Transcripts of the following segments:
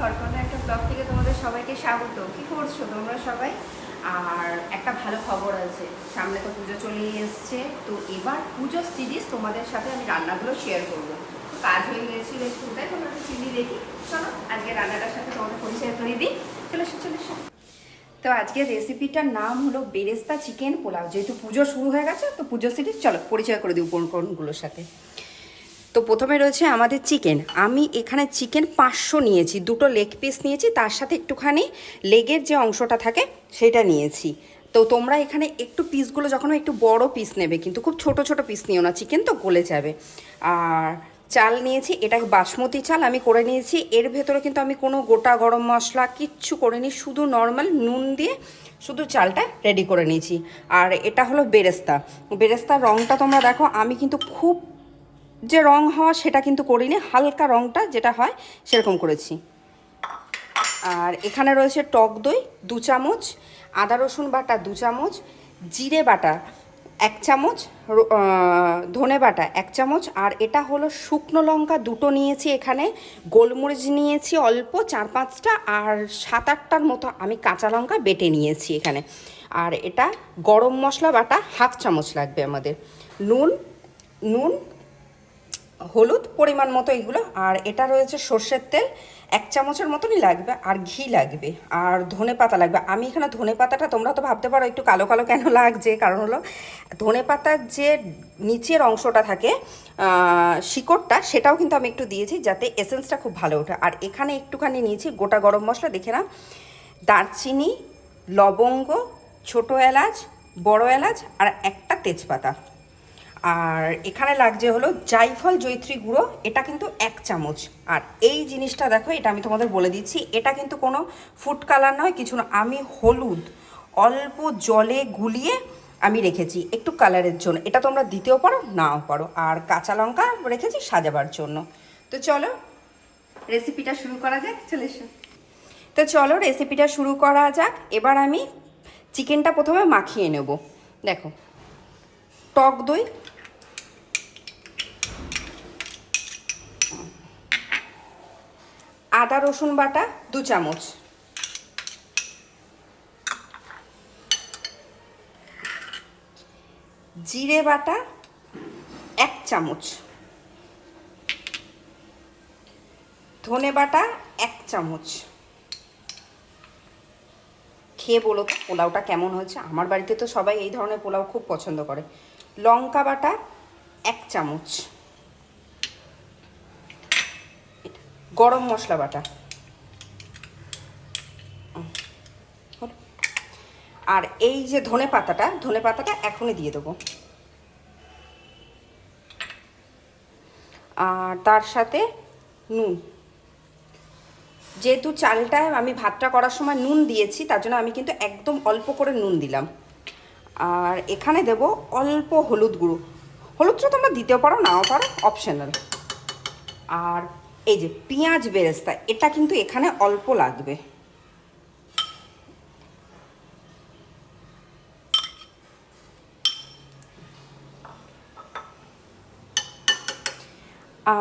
ঘরকন্যা একটা ব্লগ থেকে তোমাদের সবাইকে স্বাগত। কি করছ তোমরা সবাই? আর একটা ভালো খবর আছে, সামনে তো পুজো চলেই এসছে। তো এবার পুজো সিরিজ তোমাদের সাথে আমি রান্নাগুলো শেয়ার করব। তো কাজ হয়ে গিয়েছিল একটু, তাই তোমরা একটু চিনি দেখি। চলো, আজকে রান্নাটার সাথে তোমাদের পরিচয় করিয়ে দিই। চলো, চলে। তো আজকে রেসিপিটার নাম হলো বেরেস্তা চিকেন পোলাও। যেহেতু পুজো শুরু হয়ে গেছে, তো পুজো সিরিজ চলো, পরিচয় করে দিই উপকরণগুলোর সাথে। তো প্রথমে রয়েছে আমাদের চিকেন। আমি এখানে চিকেন পাঁচশো নিয়েছি, দুটো লেগ পিস নিয়েছি, তার সাথে একটুখানি লেগের যে অংশটা থাকে সেটা নিয়েছি। তো তোমরা এখানে একটু পিসগুলো যখন একটু বড় পিস নেবে, কিন্তু খুব ছোট ছোট পিস নিও না, চিকেন তো গলে যাবে। আর চাল নিয়েছি, এটা বাসমতি চাল আমি করে নিয়েছি, এর ভেতরে কিন্তু আমি কোনো গোটা গরম মশলা কিচ্ছু করিনি, শুধু নর্মাল নুন দিয়ে শুধু চালটা রেডি করে নিয়েছি। আর এটা হলো বেরেস্তা। বেরেস্তার রঙটা তোমরা দেখো, আমি কিন্তু খুব যে রং হওয়া সেটা কিন্তু করিনি, হালকা রংটা যেটা হয় সেরকম করেছি। আর এখানে রয়েছে টক দই দু চামচ, আদা রসুন বাটা দু চামচ, জিরে বাটা এক চামচ ধনে বাটা এক চামচ, আর এটা হলো শুকনো লঙ্কা দুটো নিয়েছি এখানে, গোলমরিচ নিয়েছি অল্প চার পাঁচটা, আর সাত আটটার মতো আমি কাঁচা লঙ্কা বেটে নিয়েছি এখানে। আর এটা গরম মশলা বাটা হাফ চামচ লাগবে আমাদের। নুন নুন হলুদ পরিমাণ মতো এগুলো, আর এটা রয়েছে সর্ষের তেল, এক চামচের মতনই লাগবে, আর ঘি লাগবে, আর ধনে পাতা লাগবে। আমি এখানে ধনে পাতাটা তোমরা তো ভাবতে পারো, একটু কালো কালো কেন লাগছে, কারণ হলো ধনে পাতার যে নিচের অংশটা থাকে শিকড়টা, সেটাও কিন্তু আমি একটু দিয়েছি যাতে এসেন্সটা খুব ভালো ওঠে। আর এখানে একটুখানি নিয়েছি গোটা গরম মশলা, দেখে না দারচিনি, লবঙ্গ, ছোটো এলাচ, বড় এলাচ, আর একটা তেজপাতা। আর এখানে লাগছে হলো জাইফল জৈত্রী গুঁড়ো, এটা কিন্তু এক চামচ। আর এই জিনিসটা দেখো, এটা আমি তোমাদের বলে দিচ্ছি, এটা কিন্তু কোনো ফুড কালার নয়, কিছু না, আমি হলুদ অল্প জলে গুলিয়ে আমি রেখেছি, একটু কালারের জন্য। এটা তোমরা দিতেও পারো, নাও পারো, আর কাঁচা লঙ্কা রেখেছি সাজাবার জন্য। তো চলো রেসিপিটা শুরু করা যাক, চলে এসো। তো চলো রেসিপিটা শুরু করা যাক, এবার আমি চিকেনটা প্রথমে মাখিয়ে নেব। দেখো, টক দই আদা, রসুন বাটা, দু চামচ। জিরে বাটা, এক চামচ। ধনে বাটা, এক চামচ। খেয়ে বলো তো, পোলাওটা কেমন হয়েছে? আমার বাড়িতে তো সবাই এই ধরনের পোলাও খুব পছন্দ করে। লঙ্কা বাটা, এক চামচ। গরম মশলা বাটা। আর এই যে ধনে পাতাটা ধনে পাতাটা এখনই দিয়ে দেবো। আর তার সাথে নুন। যেহেতু চালটায় আমি ভাতটা করার সময় নুন দিয়েছি, তার জন্য আমি কিন্তু একদম অল্প করে নুন দিলাম। আর এখানে দেব অল্প হলুদ গুঁড়ো। হলুদটা তোমরা দিতেও পারো, নাও পারো অপশনাল আর এই যে পেঁয়াজ বেরেস্তা, এটা কিন্তু এখানে অল্প লাগবে।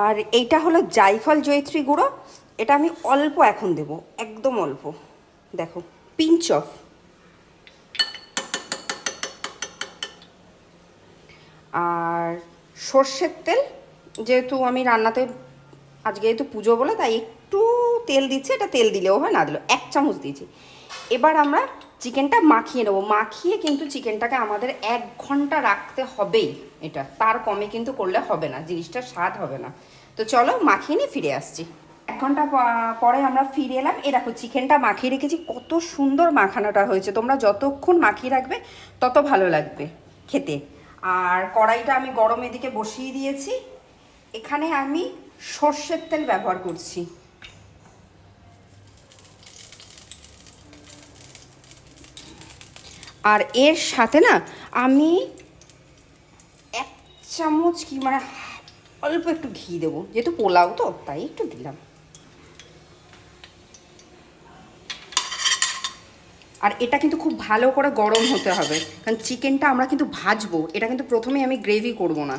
আর এইটা হলো জাইফল জয়ত্রী গুঁড়ো, এটা আমি অল্প এখন দেব, একদম অল্প। দেখো পিঞ্চ অফ আর সর্ষের তেল, যেহেতু আমি রান্নাতে আজকে যেহেতু পুজো বলে, তাই একটু তেল দিচ্ছি, এটা তেল দিলেও হয়, না দিলেও এক চামচ দিয়েছি। এবার আমরা চিকেনটা মাখিয়ে নেব। মাখিয়ে কিন্তু চিকেনটাকে আমাদের এক ঘণ্টা রাখতে হবেই এটা। তার কমে কিন্তু করলে হবে না জিনিসটা স্বাদ হবে না। তো চলো, মাখিয়ে নিয়ে ফিরে আসছি। এক ঘণ্টা পরে আমরা ফিরে এলাম। এ দেখো, চিকেনটা মাখিয়ে রেখেছি। কত সুন্দর মাখানোটা হয়েছে। তোমরা যতক্ষণ মাখিয়ে রাখবে, তত ভালো লাগবে খেতে। আর কড়াইটা আমি গরম এদিকে বসিয়ে দিয়েছি। এখানে আমি সর্ষের তেল ব্যবহার করছি। আর এর সাথে না আমি এক চামচ কি মানে অল্প একটু ঘি দেবো। যেহেতু পোলাও তো, তাই একটু দিলাম। আর এটা কিন্তু খুব ভালো করে গরম হতে হবে, কারণ চিকেনটা আমরা কিন্তু ভাজবো। এটা কিন্তু প্রথমে আমি গ্রেভি করব না।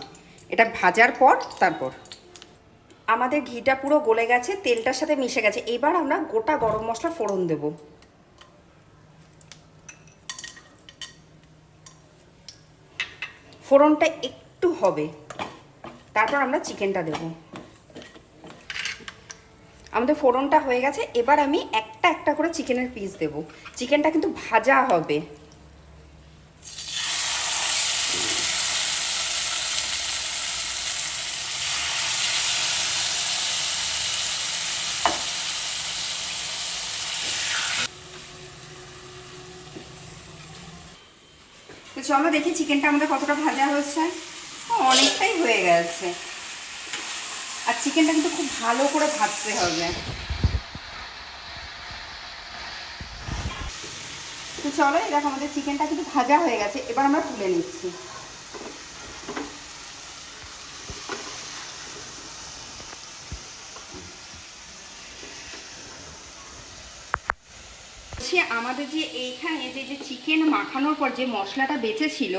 এটা ভাজার পর, তারপর। আমাদের ঘিটা পুরো গলে গেছে, তেলটার সাথে মিশে গেছে। এবার আমরা গোটা গরম মশলা ফোড়ন দেব। ফোড়নটা একটু হবে। তারপর আমরা চিকেনটা দেব। আমাদের ফোড়নটা হয়ে গেছে। এবার আমি একটা একটা করে চিকেনের পিস দেব। চিকেনটা কিন্তু ভাজা হবে। চলো দেখি চিকেনটা আমাদের কতটা ভাজা হচ্ছে ও, অনেকটাই হয়ে গেছে। আর চিকেনটা কিন্তু খুব ভালো করে ভাজতে হবে। তো চলো এই দেখো আমাদের চিকেনটা কিন্তু ভাজা হয়ে গেছে। এবার আমরা তুলে নিচ্ছি। হচ্ছে আমাদের যে এইখানে যে যে চিকেন মাখানোর পর যে মশলাটা বেঁচে ছিল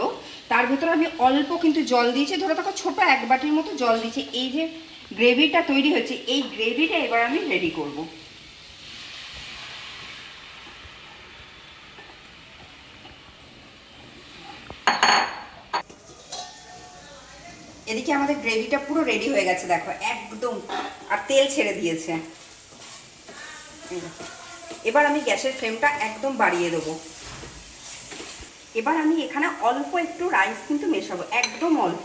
তার ভেতরে আমি অল্প কিন্তু জল দিয়েছি। ধরো তখন ছোট এক বাটির মতো জল দিয়েছি। এই যে গ্রেভিটা তৈরি হয়েছে, এই গ্রেভিটা এবার আমি রেডি করব। এদিকে আমাদের গ্রেভিটা পুরো রেডি হয়ে গেছে, দেখো, একদম। আর তেল ছেড়ে দিয়েছে। এবার আমি গ্যাসের ফ্লেমটা একদম বাড়িয়ে দেবো। এবার আমি এখানে অল্প একটু রাইস কিন্তু মেশাবো, একদম অল্প।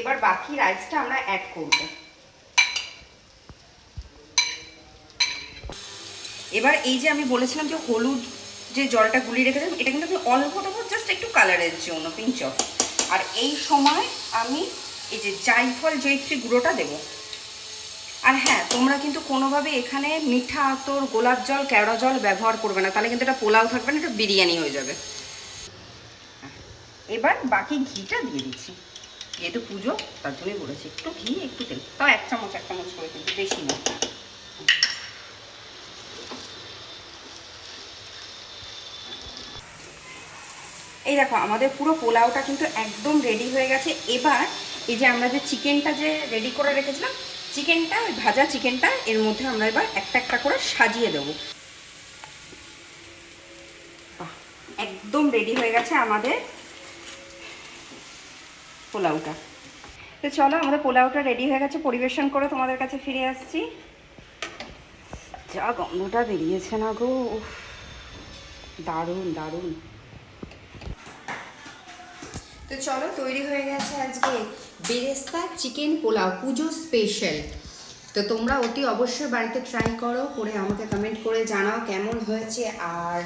এবার বাকি রাইসটা আমরা অ্যাড করব। এবার এই যে আমি বলেছিলাম যে হলুদ যে জলটা গুলিয়ে রেখেছিলাম, এটা কিন্তু আমি অল্প দেবো জাস্ট একটু কালারের জন্য পিঞ্চ আর এই সময় আমি এই যে জাইফল জয়িত্রী গুঁড়োটা দেবো। আর হ্যাঁ তোমরা কিন্তু কোনোভাবে এখানে মিঠা আতর, গোলাপ জল, কেওড়া জল ব্যবহার করবে না। তাহলে কিন্তু এটা পোলাও থাকবে না, এটা বিরিয়ানি হয়ে যাবে। এবার বাকি ঘিটা দিয়ে দিচ্ছি। যেহেতু পুজো, তার জন্যই বলেছি, একটু ঘি, একটু তেল। তাও এক চামচ এক চামচ করে কিন্তু বেশি না। এই দেখো, আমাদের পুরো পোলাওটা কিন্তু একদম রেডি হয়ে গেছে। এবার এই যে আমরা যে চিকেনটা যে রেডি করে রেখেছিলাম চিকেনটা, ওই ভাজা চিকেনটা, এর মধ্যে আমরা এবার একটা একটা করে সাজিয়ে দেবো। একদম রেডি হয়ে গেছে আমাদের পোলাওটা। তো চলো, আমাদের পোলাওটা রেডি হয়ে গেছে, পরিবেশন করে তোমাদের কাছে ফিরে আসছি। যা গন্ধটা বেরিয়েছে না গো দারুণ দারুণ। তো চলো, তৈরি হয়ে গেছে আজকে বেরেস্তা চিকেন পোলাও পুজো স্পেশাল তো তোমরা অতি অবশ্যই বাড়িতে ট্রাই করো, করে আমাকে কমেন্ট করে জানাও কেমন হয়েছে। আর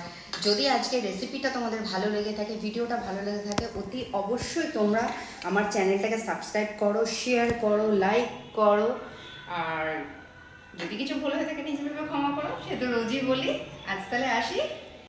যদি আজকে রেসিপিটা তোমাদের ভালো লেগে থাকে ভিডিওটা ভালো লেগে থাকে, অতি অবশ্যই তোমরা আমার চ্যানেলটাকে সাবস্ক্রাইব করো শেয়ার করো লাইক করো। আর যদি কিছু ভুল হয়ে থাকে, নিজে ভেবে ক্ষমা করো, সে তো রোজই বলি। আজ তাহলে আসি।